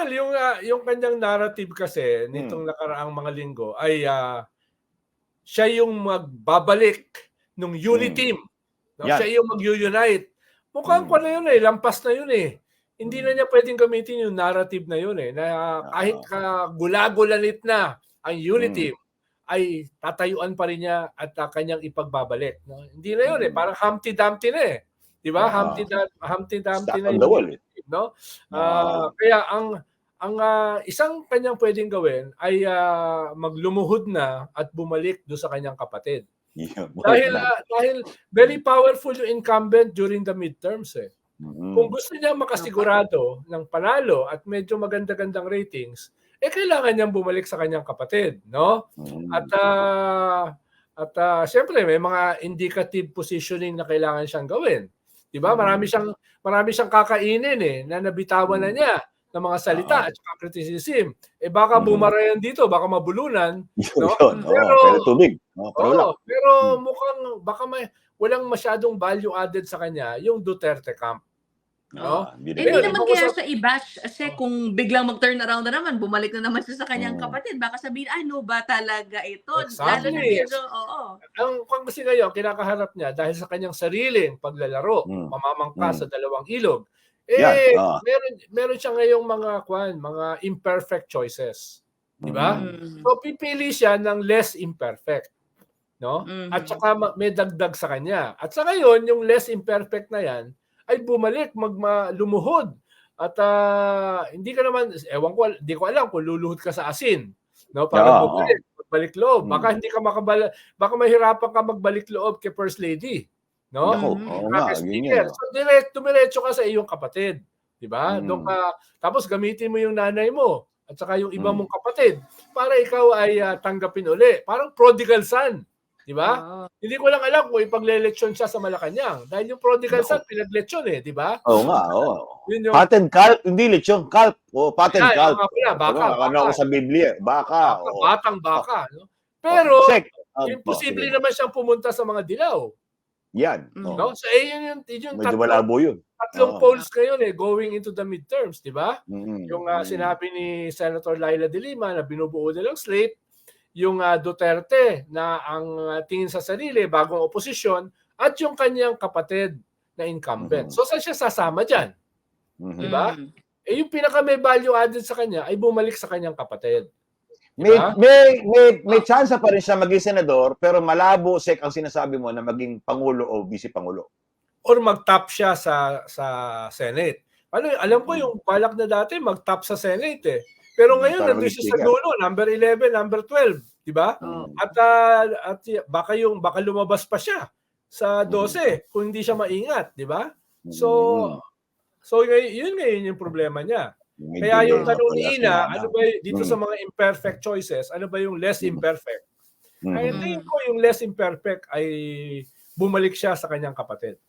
Well, yung ah, yung kanyang narrative kasi Hmm. nitong nakaraang mga linggo ay ah, siya yung magbabalik nung unity Hmm. team. No? Yan. Siya yung mag-unite. Mukhang Hmm. ko na yun eh, lampas na yun eh. Hindi na niya pwedeng gamitin yung narrative na yun eh, na kahit kagula-gulanit na ang unity Hmm. ay tatayuan pa rin niya at ah, kanyang ipagbabalik. No? Hindi na yun eh, Hmm. parang Humpty Dumpty na eh. Di ba? Ah. Humpty, Dum- Humpty Dumpty na the wall, eh. team, no? Ah. Ah, kaya ang ang ah, isang kanyang pwedeng gawin ay ah, maglumuhod na at bumalik do sa kanyang kapatid. Yeah, Dahil ah, dahil very powerful yung incumbent during the midterms eh. Mm. Kung gusto niya makasigurado ng panalo at medyo maganda-gandang ratings, eh kailangan niyang bumalik sa kanyang kapatid, no? Mm. At ah, at ah, syempre may mga indicative positioning na kailangan siyang gawin. 'Di ba? Marami Mm. siyang marami siyang kakainin eh na nabitawan na Mm. niya ng mga salita Oo. at saka criticism. Eh baka Mm. bumarayan dito, baka mabulunan, Yun, no? yun. Pero- pero tubig. Oo, pero wala. Oo, pero Hmm. mukhang baka may walang masyadong value added sa kanya yung Duterte camp. No? Ah, hindi Eh, hindi Ayun, naman kaya siya i-bash kasi kung biglang mag-turn around na naman, bumalik na naman siya sa kanyang Mm. kapatid. Baka sabihin, ano ba talaga ito? Lalo na Exactly. medyo, oo. Ang kung kasi ngayon kinakaharap niya dahil sa kanyang sariling paglalaro, Mm. pamamangka Mm. sa dalawang ilog. Eh Yan, ah. meron meron siya ngayong mga kwan, mga imperfect choices. Di ba? Mm. So pipili siya ng less imperfect, no? Mhm. At saka ma- may dagdag sa kanya. At sa ngayon, yung less imperfect na yan ay bumalik, magma, lumuhod. At ah, hindi ka naman, ewan ko, hindi ko alam kung luluhod ka sa asin. No, para Oo, bumalik, magbalik loob. Mm. Baka hindi ka makabala, baka mahirapan ka magbalik loob kay First Lady. No? Mhm. oo Baka nga, speaker. ganyan. So, dire, tumiretso ka sa iyong kapatid. Di ba? Mm. Doon ka, tapos gamitin mo yung nanay mo at saka yung iba Mm. mong kapatid para ikaw ay ah, tanggapin uli. Parang prodigal son. Di ba? Oo. Hindi ko lang alam kung ipagleletsyon siya sa Malacanang. Dahil yung prodigal son, pinagletsyon eh, di ba? Oo nga, oo. Yun yung... Patent calc, hindi lechon, calc. O, patent Ah, nga pala, baka, Ano, ano ako baka. sa Biblia? Baka. Baka, oo. batang baka. No? Pero, Sek, ah, imposible oh, sige. naman siyang pumunta sa mga dilaw. Yan. Mm. oo. No? So, eh, yun yung, yun yung Medyo tatlong, malabo yun. tatlong Oo. polls ngayon eh, going into the midterms, di ba? Mm, Yung mm. sinabi ni Senator Laila de Lima na binubuo nilang slate, yung ah, Duterte na ang ah, tingin sa sarili, bagong oposisyon, at yung kanyang kapatid na incumbent. Mhm. So saan siya sasama dyan? Mhm. Di ba? Mm. Eh yung pinaka may value added sa kanya ay bumalik sa kanyang kapatid. May, Diba? may, may, may chance pa rin siya maging senador, pero malabo, Sek, ang sinasabi mo na maging pangulo o vice-pangulo. Or mag-top siya sa sa Senate. Ano, alam ko Mhm. yung balak na dati mag-top sa Senate eh. Pero Mhm, ngayon para nandun siya sa dulo, number 11, number 12, di ba? Oo. Mm. At ah, at baka yung baka lumabas pa siya sa Mhm. 12 kung hindi siya maingat, di ba? So Mm. so yun ngayon yung problema niya. Medyo Kaya yung tanong ni Ina, ano ba dito Mm. sa mga imperfect choices, ano ba yung less Mm. imperfect? Mm. Kaya Mhm. tingin ko yung less imperfect ay bumalik siya sa kanyang kapatid.